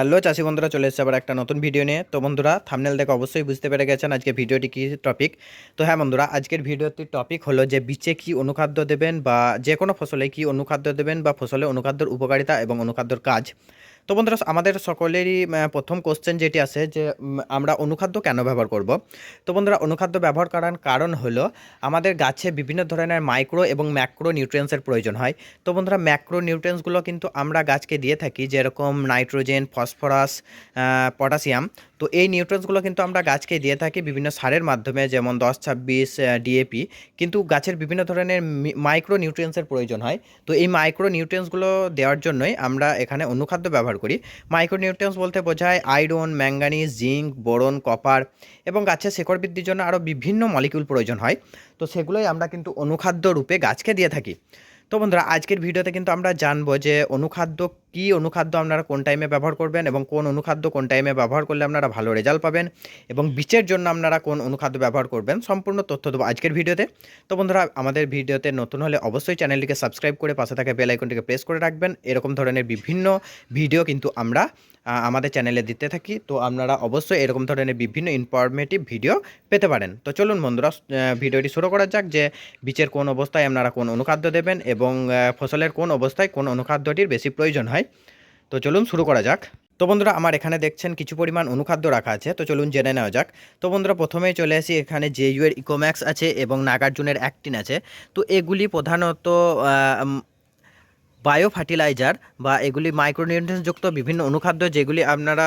Hello, চাষি বন্ধুরা, চলে এসেছে আবার একটা নতুন ভিডিও নিয়ে। তো বন্ধুরা থামনেল দেখে অবশ্যই বুঝতে পেরে গেছেন আজকে ভিডিওটি কী টপিক তো হ্যাঁ বন্ধুরা, আজকের ভিডিওটির টপিক হলো যে বিচে কী অনুখাদ্য দেবেন বা যে কোনো ফসলে কী অনুখাদ্য দেবেন বা ফসলে অনুখাদ্যর উপকারিতা এবং অনুখাদ্যর কাজ। তো বন্ধুরা, আমাদের সকলেরই প্রথম কোশ্চেন যেটি আছে যে আমরা অনুখাদ্য কেন ব্যবহার করব? তো বন্ধুরা, অনুখাদ্য ব্যবহার করার কারণ হলো, আমাদের গাছে বিভিন্ন ধরনের মাইক্রো এবং ম্যাক্রো নিউট্রিয়েন্টসের প্রয়োজন হয়। তো বন্ধুরা ম্যাক্রো নিউট্রিয়েন্টসগুলো কিন্তু আমরা গাছকে দিয়ে থাকি, যেরকম নাইট্রোজেন ফসফরাস পটাশিয়াম তো এই নিউট্রিয়েন্টসগুলো কিন্তু আমরা গাছকে দিয়ে থাকি বিভিন্ন সারের মাধ্যমে, যেমন দশ, ছাব্বিশ ডিএপি কিন্তু গাছের বিভিন্ন ধরনের মাইক্রো নিউট্রিয়েন্টসের প্রয়োজন হয়। তো এই মাইক্রো নিউট্রিয়েন্টসগুলো দেওয়ার জন্যই আমরা এখানে অনুখাদ্য ব্যবহার করি। মাইক্রো নিউট্রিয়েন্টস বলতে বোঝায় iron manganese zinc boron copper এবং গাছের শেকড় বৃদ্ধির জন্য আরও বিভিন্ন মলিকিউল প্রয়োজন হয়। তো সেগুলোই আমরা কিন্তু অনুখাদ্য রূপে গাছকে দিয়ে থাকি। তো বন্ধুরা, আজকের ভিডিওতে কিন্তু আমরা জানব যে অনুখাদ্য, কি অনুখাদ্য আপনারা কোন টাইমে ব্যবহার করবেন এবং কোন অনুখাদ্য কোন টাইমে ব্যবহার করলে আপনারা ভালো রেজাল্ট পাবেন এবং বিচের জন্য আপনারা কোন অনুখাদ্য ব্যবহার করবেন সম্পূর্ণ তথ্য দেবো আজকের ভিডিওতে। তো বন্ধুরা, আমাদের ভিডিওতে নতুন হলে অবশ্যই চ্যানেলটিকে সাবস্ক্রাইব করে পাশে থাকা বেল আইকনটিকে প্রেস করে রাখবেন। এরকম ধরনের বিভিন্ন ভিডিও কিন্তু আমরা আমাদের চ্যানেলে দিতে থাকি। তো আপনারা অবশ্যই এরকম ধরনের বিভিন্ন ইনফরমেটিভ ভিডিও পেতে পারেন। তো চলুন বন্ধুরা ভিডিওটি শুরু করা যাক যে বীজের কোন অবস্থায় আপনারা কোন অনুখাদ্য দেবেন এবং ফসলের কোন অবস্থায় কোন অনুখাদ্যটির বেশি প্রয়োজন হয়। তো চলুন শুরু করা যাক। তো বন্ধুরা, আমার এখানে দেখছেন কিছু পরিমাণ অনুখাদ্য রাখা আছে। তো চলুন জেনে নেওয়া যাক। তো বন্ধুরা, প্রথমেই চলে আসি এখানে জেইউ এর ইকোম্যাক্স আছে এবং নাগার্জুনের অ্যাক্টিন আছে। তো এগুলি প্রধানত বায়ো ফার্টিলাইজার বা এগুলি মাইক্রোনিউট্রিয়েন্টযুক্ত বিভিন্ন অনুখাদ্য যেগুলি আপনারা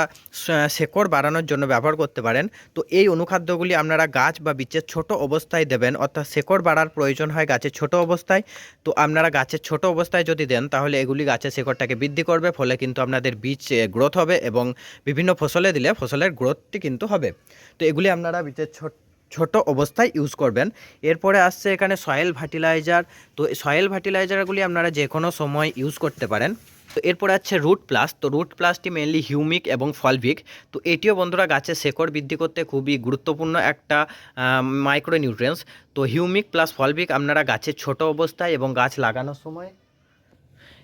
শেকড় বাড়ানোর জন্য ব্যবহার করতে পারেন। তো এই অনুখাদ্যগুলি আপনারা গাছ বা বীজের ছোট অবস্থায় দেবেন, অর্থাৎ শেকড় বাড়ার প্রয়োজন হয় গাছের ছোট অবস্থায়। তো আপনারা গাছের ছোট অবস্থায় যদি দেন, তাহলে এগুলি গাছের শেকড়টাকে বৃদ্ধি করবে, ফলে কিন্তু আপনাদের বীজ গ্রোথ হবে এবং বিভিন্ন ফসলে দিলে ফসলের গ্রোথটি কিন্তু হবে। তো এগুলি আপনারা বীজের ছোট ছোট অবস্থায় ইউজ করবেন। এরপরে আসছে এখানে সয়েল ফার্টিলাইজার তো সয়েল ফার্টিলাইজারগুলি আপনারা যে কোনো সময় ইউজ করতে পারেন। তো এরপরে আছে রুট প্লাস তো রুট প্লাসটি মেনলি হিউমিক এবং ফলভিক তো এটিও বন্ধুরা গাছের শেকড় বৃদ্ধি করতে খুবই গুরুত্বপূর্ণ একটা মাইক্রো নিউট্রিয়েন্টস তো হিউমিক প্লাস ফলভিক আপনারা গাছের ছোট অবস্থায় এবং গাছ লাগানোর সময়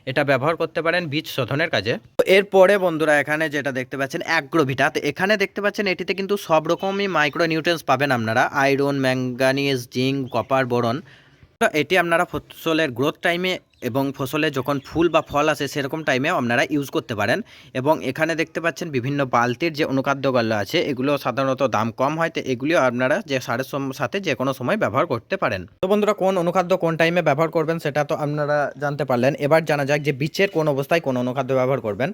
এটা ব্যবহার করতে পারেন বীজ শোধনের কাজে। তো এরপরে বন্ধুরা, এখানে যেটা দেখতে পাচ্ছেন, অ্যাগ্রোভিটা। তো এখানে দেখতে পাচ্ছেন, এটিতে কিন্তু সব রকমই মাইক্রো নিউট্রিয়েন্টস পাবেন আপনারা। Iron manganese zinc copper boron এটি আপনারা ফসলের গ্রোথ টাইমে এবং ফসলে যখন ফুল বা ফল আসে সেরকম টাইমেও আপনারা ইউজ করতে পারেন। এবং এখানে দেখতে পাচ্ছেন বিভিন্ন বালতির যে অনুখাদ্যগুলো আছে, এগুলো সাধারণত দাম কম হয়, তো এগুলিও আপনারা যে সারের সাথে যে কোনো সময় ব্যবহার করতে পারেন। তো বন্ধুরা, কোন অনুখাদ্য কোন টাইমে ব্যবহার করবেন সেটা তো আপনারা জানতে পারলেন। এবার জানা যাক যে বীজের কোন অবস্থায় কোন অনুখাদ্য ব্যবহার করবেন।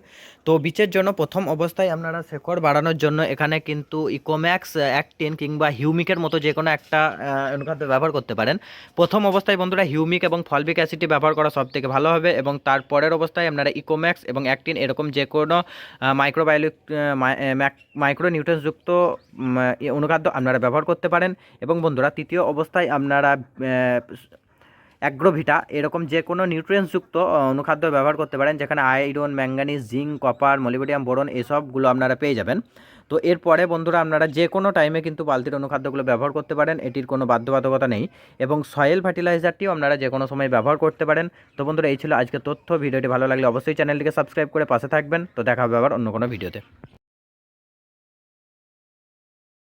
তো বীজের জন্য প্রথম অবস্থায় আপনারা শেকড় বাড়ানোর জন্য এখানে কিন্তু ইকোম্যাক্স অ্যাক্টিন কিংবা হিউমিকের মতো যে কোনো একটা অনুখাদ্য ব্যবহার করতে পারেন। প্রথম অবস্থায় বন্ধুরা হিউমিক এবং ফলবিক অ্যাসিডটি ব্যবহার করা সব থেকে ভালো হবে এবং তারপরের অবস্থায় আপনারা ইকোম্যাক্স এবং অ্যাক্টিন এরকম যে কোনো মাইক্রোবায়োলিক মাইক্রো নিউট্রেন্সযুক্ত উম, এ অনুখাদ্য আপনারা ব্যবহার করতে পারেন। এবং বন্ধুরা তৃতীয় অবস্থায় আপনারা অ্যাগ্রোভিটা, এরকম যে কোনো নিউট্রিয়েন্টসযুক্ত অনুখাদ্য ব্যবহার করতে পারেন, যেখানে iron manganese zinc copper molybdenum boron এসবগুলো আপনারা পেয়ে যাবেন। তো এরপরে বন্ধুরা, আপনারা যে কোনো টাইমে কিন্তু বালতির অনুখাদ্যগুলো ব্যবহার করতে পারেন, এটির কোনো বাধ্যবাধকতা নেই। এবং সয়েল ফার্টিলাইজারটিও আপনারা যে কোনো সময় ব্যবহার করতে পারেন। তো বন্ধুরা, এই ছিল আজকে তথ্য। ভিডিওটি ভালো লাগলে অবশ্যই চ্যানেলটিকে সাবস্ক্রাইব করে পাশে থাকবেন। তো দেখা হবে আবার অন্য কোনো ভিডিওতে।